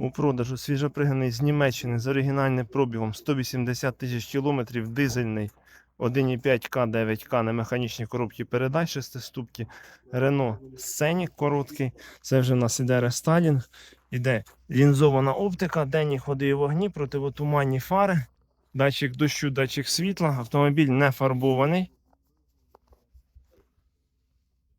У продажу свіжопригнаний з Німеччини з оригінальним пробігом 180 тисяч кілометрів, дизельний 1,5К 9К на механічній коробці передач шестиступки. Рено Сценік короткий. Це вже в нас іде рестайлінг. Іде лінзована оптика, денні ходи і вогні, противотуманні фари, датчик дощу, датчик світла. Автомобіль не фарбований.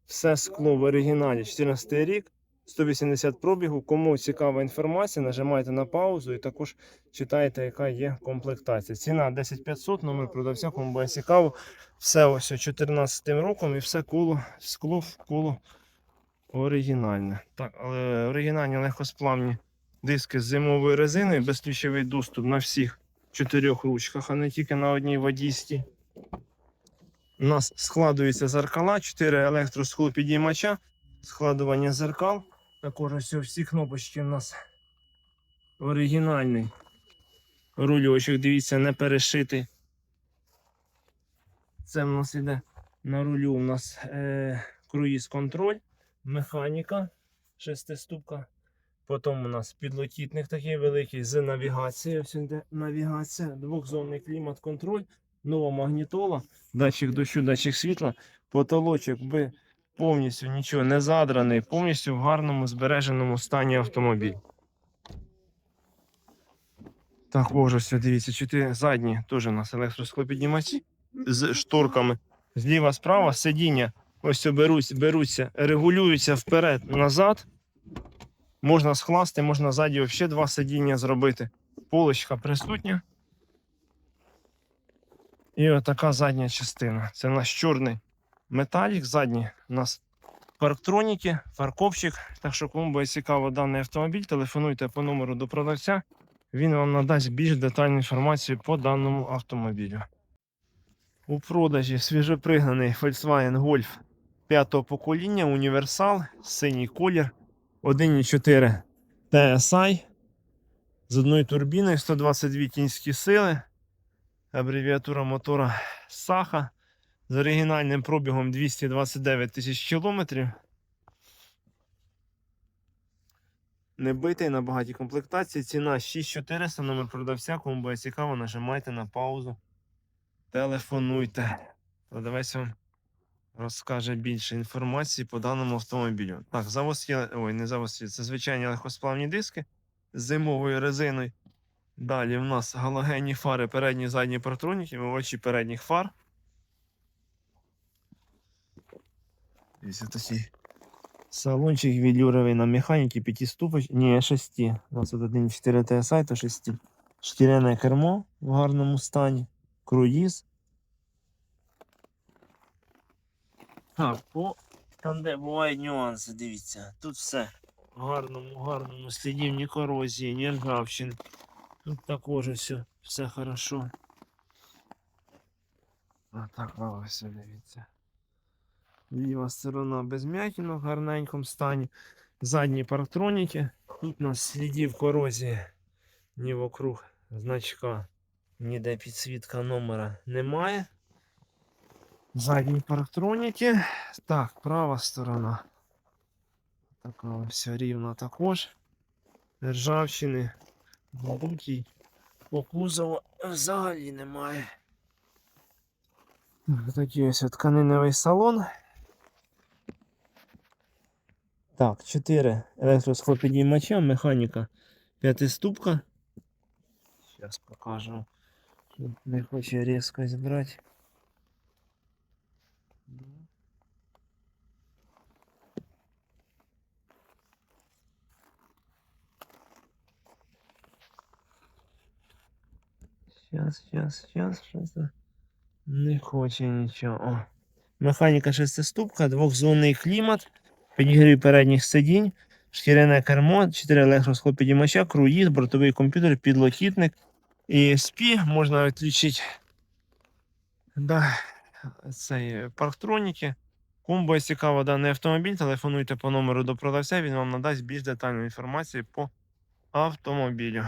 Все скло в оригіналі 14 рік. 180 пробігу. Кому цікава інформація, нажимайте на паузу і також читайте, яка є комплектація. Ціна 10500, номер продавця, кому буде цікаво. Все ось 14 роком і все коло, скло в коло оригінальне. Так, але оригінальні легкосплавні диски з зимовою резиною, безключовий доступ на всіх чотирьох ручках, а не тільки на одній водійській. У нас складуються зеркала, 4 електросхолопідіймача, складування зеркал. Також ось всі кнопочки у нас оригінальний. Рульочок, дивіться, не перешитий. Це в нас іде на рулю. У нас е, круїз контроль, механіка, шестиступка. Потім у нас підлокітник такий великий з навігацією. Ось іде навігація, двохзонний клімат-контроль, нова магнітола, датчик дощу, датчик світла, потолочок би повністю нічого не задраний, повністю в гарному збереженому стані автомобіль. Так, боже, все, дивіться, чотири задні теж у нас електросклопіднімачі з шторками. Зліва, справа сидіння. Ось беруться, беруться, регулюються вперед, назад. Можна скласти, можна ззаді ще два сидіння зробити. Полочка присутня. І отака задня частина. Це наш чорний металік. Задні у нас парктроніки, парковщик. Так що, кому буде цікаво даний автомобіль, телефонуйте по номеру до продавця. Він вам надасть більш детальну інформацію по даному автомобілю. У продажі свіжопригнаний Volkswagen Golf 5 покоління, універсал, синій колір, 1,4 TSI з одною турбіною, 122 кінські сили, абревіатура мотора Саха з оригінальним пробігом 229 тисяч кілометрів. Не битий на багатій комплектації. Ціна 6400, номер продавця. Кому буде цікаво, нажимайте на паузу. Телефонуйте. Продавець вам розкаже більше інформації по даному автомобілю. Так, завоз є. Ой, не завоз. Це звичайні легкосплавні диски з зимовою резиною. Далі в нас галогенні фари, передні задні партроніки, очі передніх фар. Дивіться такий салончик велюровий на механіки, п'ятиступоч... Ні, шести. У нас тут 1.4 TSI, то 6. Шкіряне кермо в гарному стані. Круїз. Так, по там, де бувають нюанси, дивіться. Тут все в гарному, гарному слідів, ні корозії, ні ржавчини. Тут також все, все хорошо. А так все дивіться. Ліва сторона без м'ятінок в гарненькому стані. Задні парктроніки. Тут у нас слідів корозії ні вокруг значка, ніде підсвітка номера немає. Задні парктроніки. Так, права сторона. Така вся рівна також. Ржавчини. Глибокий. По кузову взагалі немає. Так, Такий ось тканиневий салон. Так, 4 електросхлопідіймача, механіка п'ятиступка. Зараз покажу. Тут не хоче різкость брати. Сейчас, сейчас, сейчас, щось тут не хоче нічого. О. Механіка шестиступка, двохзонний клімат, Підігрів передніх сидінь, шкіряне кермо, 4 електросхлопідіймача, круїз, бортовий комп'ютер, підлокітник. ESP можна відключити да, цей парктроніки. Кому буде цікаво даний автомобіль, телефонуйте по номеру до продавця, він вам надасть більш детальну інформацію по автомобілю.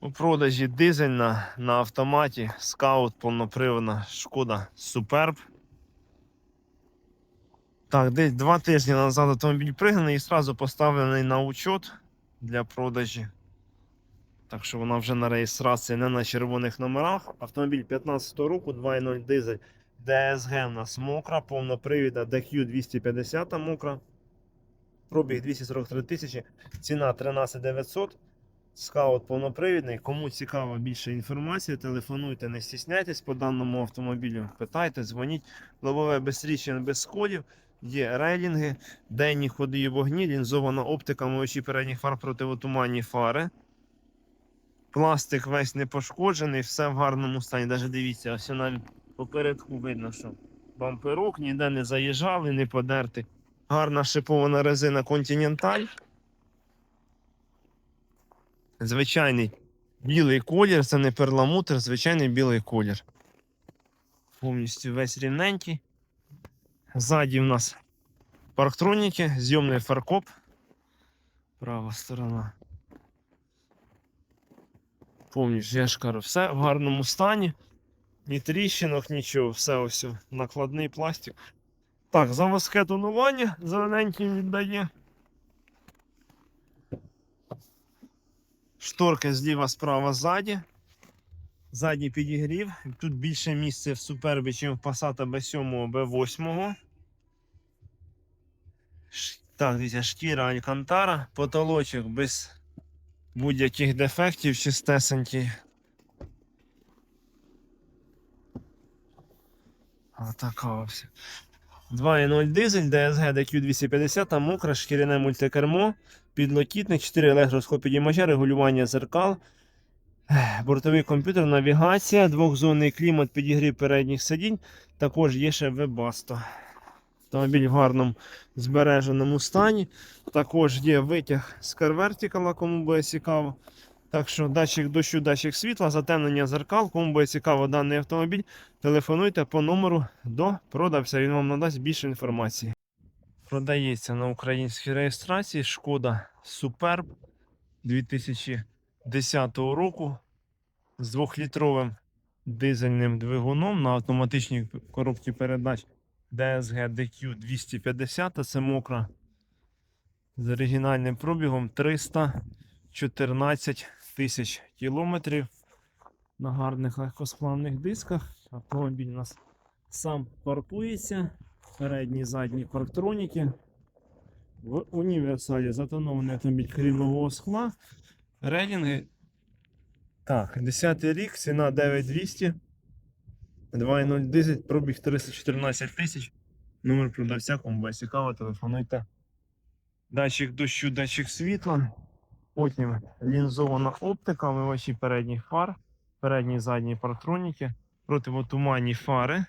У продажі дизельна на автоматі скаут повноприводна шкода Superb. Так, десь два тижні назад автомобіль пригнаний і одразу поставлений на учет для продажі. Так що вона вже на реєстрації не на червоних номерах. Автомобіль 15 року, 2.0 дизель. DSG у нас мокра, повнопривідна DQ 250 мокра. Пробіг 243 тисячі, ціна 13 900. Скаут повнопривідний. Кому цікава більше інформації, телефонуйте, не стісняйтесь по даному автомобілю. Питайте, дзвоніть. Лобове безстрічне без сходів. Є рейлінги, денні ходи і вогні, лінзована оптика, мовичі передніх фар противотуманні фари. Пластик весь не пошкоджений, все в гарному стані. Навіть дивіться, ось навіть попередку видно, що бамперок ніде не заїжджали, не подерти. Гарна шипована резина Continental. Звичайний білий колір, це не перламутр, звичайний білий колір. Повністю весь рівненький. Ззаді в нас парктроніки, зйомний фаркоп. Права сторона. Повністю, я ж кажу, все в гарному стані. Ні тріщинок, нічого, все ось накладний пластик. Так, заводське тонування зелененьким віддає. Шторки зліва, справа, ззаді. Задній підігрів. Тут більше місця в супербі, ніж в Passat B7 B8. Ш- Так, дивіться, шкіра Алькантара, потолочок без будь-яких дефектів, чистесенький. А така ось. 2.0 дизель, DSG DQ250, мокре, шкіряне мультикермо, підлокітник, 4 електросхопідіймача, регулювання зеркал, бортовий комп'ютер, навігація, двохзонний клімат, підігрів передніх сидінь. Також є ще Webasto. Автомобіль в гарному збереженому стані. Також є витяг з карвертикала, кому буде цікаво. Так що датчик дощу, датчик світла, затемнення зеркал. Кому буде цікаво даний автомобіль, телефонуйте по номеру до продавця. Він вам надасть більше інформації. Продається на українській реєстрації шкода Superb 2010 року з 2-літровим дизельним двигуном на автоматичній коробці передач DSG DQ 250. Це мокра з оригінальним пробігом 314 тисяч кілометрів на гарних легкосплавних дисках. Автомобіль у нас сам паркується. Передні задні парктроніки. В універсалі затонований автомобіль крилового скла. Релінги. Так, 10 рік, ціна 9200. 2.0 дизель, пробіг 314 тисяч. Номер продавця, кому буде цікаво, телефонуйте. Датчик дощу, датчик світла. Потім лінзована оптика, вимивачі передніх фар, передні і задні партроніки, противотуманні фари.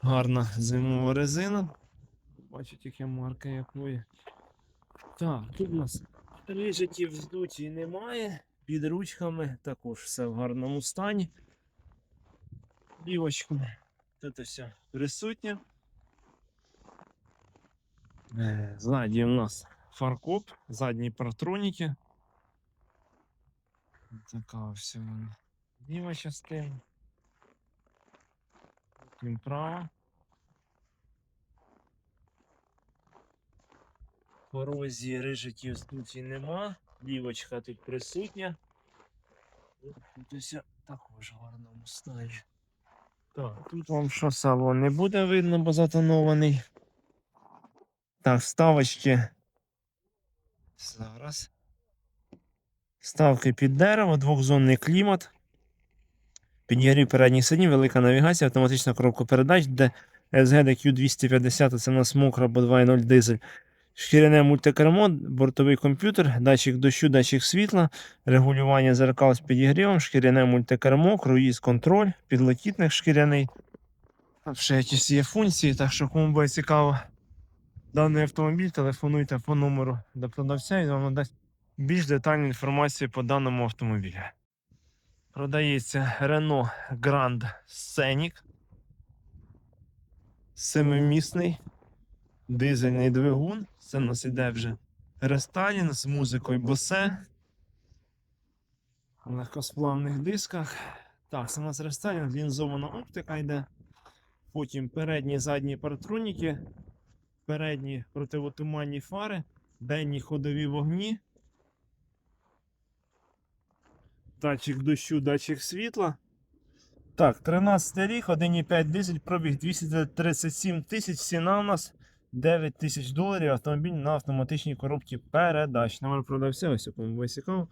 Гарна зимова резина. Бачите, яка марка якої. Так, тут у нас рижиків вздуті немає. Під ручками також все в гарному стані. Лівочка. Тут все присутнє. Е, Ззаді у нас фаркоп, задні партроніки. Така ось вона. Ліва частина. Потім права. Корозії рижиків тут і нема. Лівочка тут присутня. Тут ось також в гарному стані. Так, тут вам що салон не буде видно, бо затонований. Так, вставочки. Зараз. Ставки під дерево, двохзонний клімат. Підігрів передніх сидінь, велика навігація, автоматична коробка передач, де SG Q250 це у нас мокра або 2.0 дизель. Шкіряне мультикермо, бортовий комп'ютер, датчик дощу, датчик світла, регулювання зеркал з підігрівом, шкіряне мультикермо, круїз контроль, підлокітник шкіряний. Там ще якісь є функції, так що кому буде цікаво даний автомобіль, телефонуйте по номеру до продавця і вам надасть більш детальну інформацію по даному автомобілю. Продається Renault Grand Scenic. Семимісний дизельний двигун. Це в нас іде вже рестайлінг з музикою. На легкосплавних дисках. Так, це у нас рестайлінг, лінзована оптика йде. Потім передні задні партроніки. передні противотуманні фари, денні ходові вогні. Датчик дощу, датчик світла. Так, 13 рік, 1,5 дизель, пробіг 237 тисяч, ціна у нас 9 тисяч доларів. Автомобіль на автоматичній коробці передач. Номер продавця, ось кому цікаво.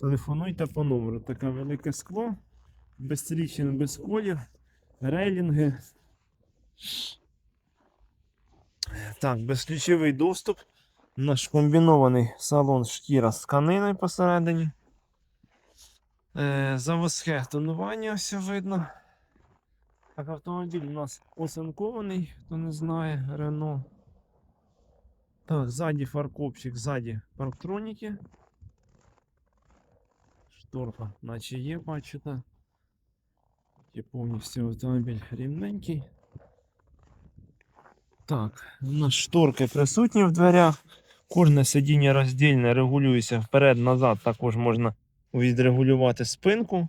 Телефонуйте по номеру. Таке велике скло, без тріщин, без колів, рейлінги. Так, безключовий доступ. Наш комбінований салон шкіра з тканиною посередині. Е, заводське тонування все видно. Так, автомобіль у нас оцинкований, хто не знає, Рено. Так, ззаді фаркопчик, ззаді парктроніки. Шторка, наче є, бачите. І повністю автомобіль рівненький. Так, у нас шторки присутні в дверях. Кожне сидіння роздільне регулюється вперед-назад. Також можна відрегулювати спинку.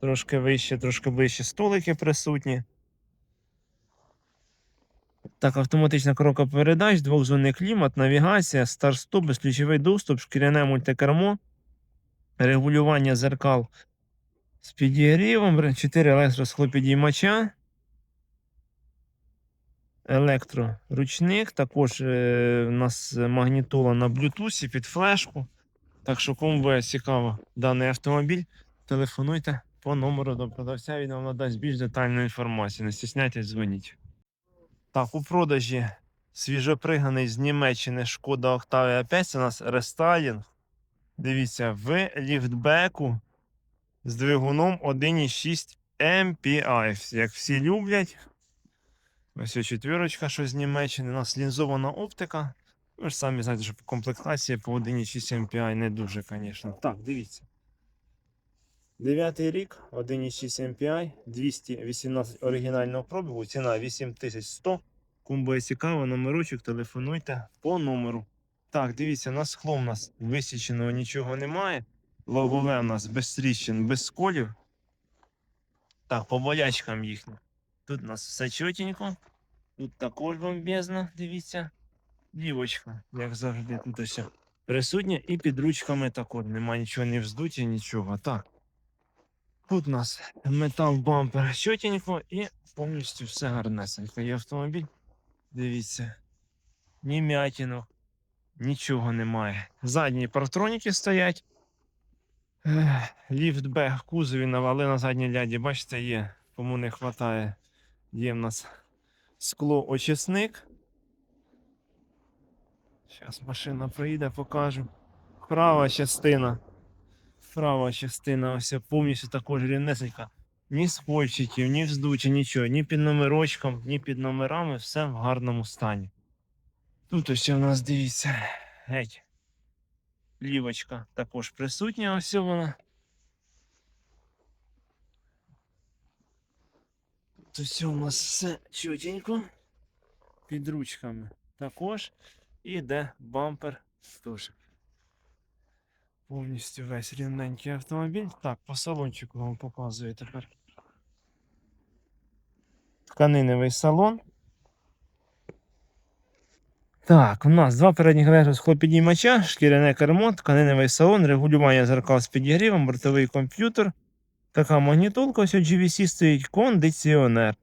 Трошки вище, трошки ближче столики присутні. Так, автоматична коробка передач, двохзонний клімат, навігація, старт-стоп, безключовий доступ, шкіряне мультикермо, регулювання зеркал з підігрівом, 4 електросхлопідіймача, електроручник, також е, у нас магнітола на блютусі під флешку. Так що, кому буде цікаво даний автомобіль, телефонуйте по номеру до продавця, він вам надасть більш детальну інформацію. Не стісняйтесь, дзвоніть. Так, у продажі свіжоприганий з Німеччини Шкода Octavia 5. Це у нас рестайлінг. Дивіться, в ліфтбеку з двигуном 1,6 MPI. Як всі люблять. Ось ось четвірочка, що з Німеччини. У нас лінзована оптика. Ви ж самі знаєте, що по комплектації по 1,6 MPI не дуже, звісно. Так, дивіться. Дев'ятий рік, 1,6 MPI, 218 оригінального пробігу, ціна 8100. Кому буде цікаво, номерочок, телефонуйте по номеру. Так, дивіться, на скло у нас висіченого нічого немає. Лобове у нас без тріщин, без сколів. Так, по болячкам їхнім. Тут у нас все чотенько. Тут також бомбезно, дивіться. Дівочка, як завжди, тут ось присутня. І під ручками також немає нічого не вздуті, нічого. Так. Тут у нас метал бампер чотенько і повністю все гарнесенько. Є автомобіль. Дивіться. Ні м'ятінок, нічого немає. Задні партроніки стоять. Ех, Ліфт Б в кузові навали на задній ляді. Бачите, є. Кому не вистачає. Є в нас скло очисник. Зараз машина приїде, покажу. Права частина. Права частина ось повністю також рівнесенька. Ні скольчиків, ні вздучі, нічого, ні під номерочком, ні під номерами, все в гарному стані. Тут ось у нас дивіться, геть. Лівочка також присутня, ось вона. Тут ось у нас все чотенько. Під ручками також. І йде бампер теж. Повністю весь рівненький автомобіль. Так, по салончику вам показую тепер. Тканиневий салон. Так, у нас два передніх електросхлопідіймача, шкіряне кермо, тканиневий салон, регулювання зеркал з підігрівом, бортовий комп'ютер. Така магнітолка, ось у GVC стоїть кондиціонер.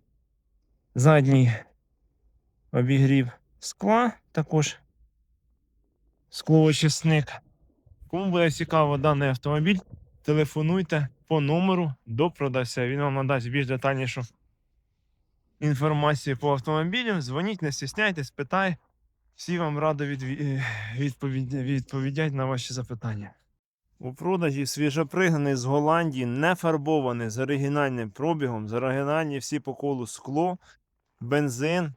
Задній обігрів скла, також склоочисник. Кому буде цікаво даний автомобіль, телефонуйте по номеру до продавця. Він вам надасть більш детальнішу інформацію по автомобілю. Дзвоніть, не стісняйтесь, питай. Всі вам радо відві- відповідь, відповідять на ваші запитання. У продажі свіжопригнаний з Голландії, не фарбований з оригінальним пробігом, з оригінальні всі по колу скло, бензин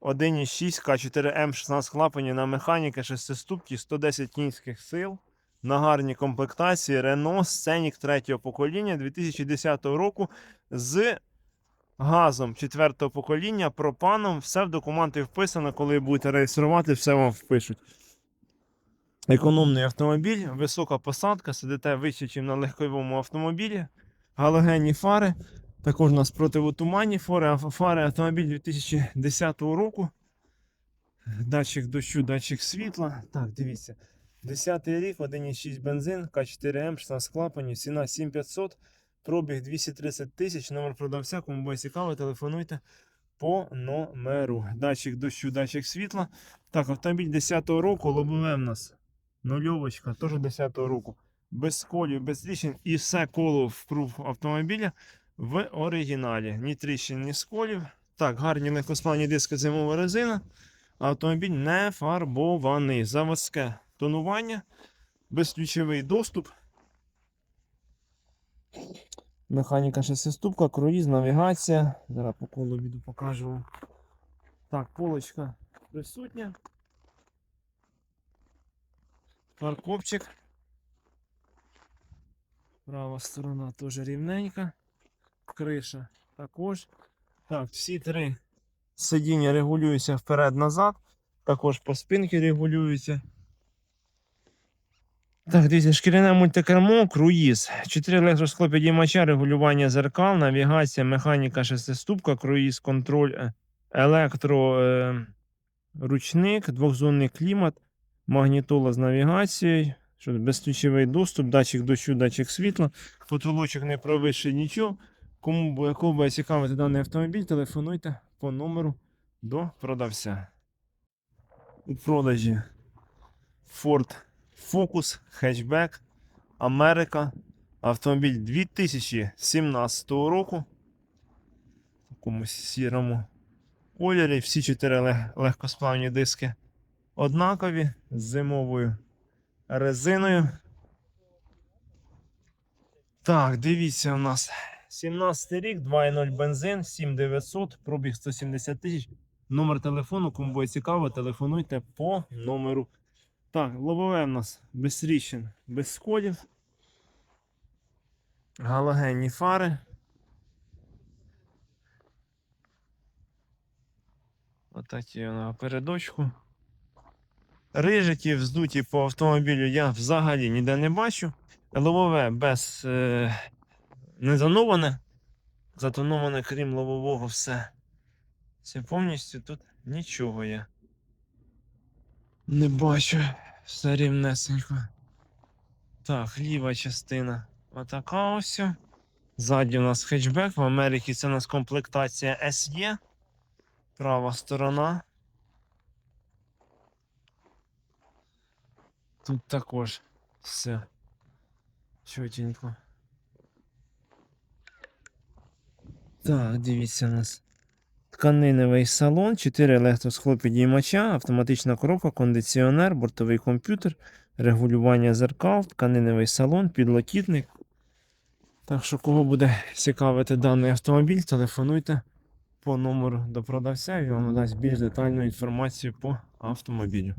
1,6 К4М 16 клапанів на механіка 6 110 кінських сил. На гарній комплектації Renault Scenic 3 покоління 2010 року з газом 4 покоління, пропаном. Все в документи вписано, коли будете реєструвати, все вам впишуть. Економний автомобіль, висока посадка, сидите вище, ніж на легковому автомобілі, галогенні фари. Також у нас противотуманні фари, фари автомобіль 2010 року. Датчик дощу, датчик світла. Так, дивіться. 10 рік, 1,6 бензин, К4М, 16 клапанів, ціна 7500, пробіг 230 тисяч, номер продавця, кому буде цікаво, телефонуйте по номеру. Датчик дощу, датчик світла. Так, автомобіль 10-го року, лобове в нас. Нульовочка, теж 10-го року. Без колів, без тріщин і все коло вкруг автомобіля в оригіналі. Ні тріщин, ні сколів. Так, гарні легкосплавні диски зимова резина. Автомобіль не фарбований. Заводське тонування, безключовий доступ. Механіка шестиступка, круїз, навігація. Зараз по колу віду покажу. Так, полочка присутня. Парковчик. Права сторона теж рівненька. Криша також. Так, всі три сидіння регулюються вперед-назад. Також по спинці регулюються. Так, дивіться, шкіряне мультикермо, круїз. 4 електросклопідіймача, регулювання зеркал, навігація, механіка шестиступка, круїз, контроль, е, електро, е, ручник, двохзонний клімат, магнітола з навігацією, що безключовий доступ, датчик дощу, датчик світла, потолочок не провищий нічого. Кому буде, кого буде цікавити даний автомобіль, телефонуйте по номеру до продавця. У продажі Ford Focus хетчбек Америка. Автомобіль 2017 року. В такомусь сірому кольорі. Всі чотири лег- легкосплавні диски однакові з зимовою резиною. Так, дивіться, у нас 17 рік, 2.0 бензин, 7900, пробіг 170 тисяч. Номер телефону, кому буде цікаво, телефонуйте по номеру. Так, лобове в нас без тріщин, без сколів. Галогенні фари. Отакі на передочку. Рижики вздуті по автомобілю я взагалі ніде не бачу. Лобове без е, не. Затоноване, крім лобового, все. Це повністю тут нічого я не бачу. Все рівнесенько. Так, ліва частина. Отака ось. Ззаді у нас хетчбек. В Америці це у нас комплектація SE. Права сторона. Тут також все. Чотенько. Так, дивіться у нас. Тканиневий салон, 4 електросхлопідіймача, автоматична коробка, кондиціонер, бортовий комп'ютер, регулювання зеркал, тканиневий салон, підлокітник. Так що, кого буде цікавити даний автомобіль, телефонуйте по номеру до продавця і вам дасть більш детальну інформацію по автомобілю.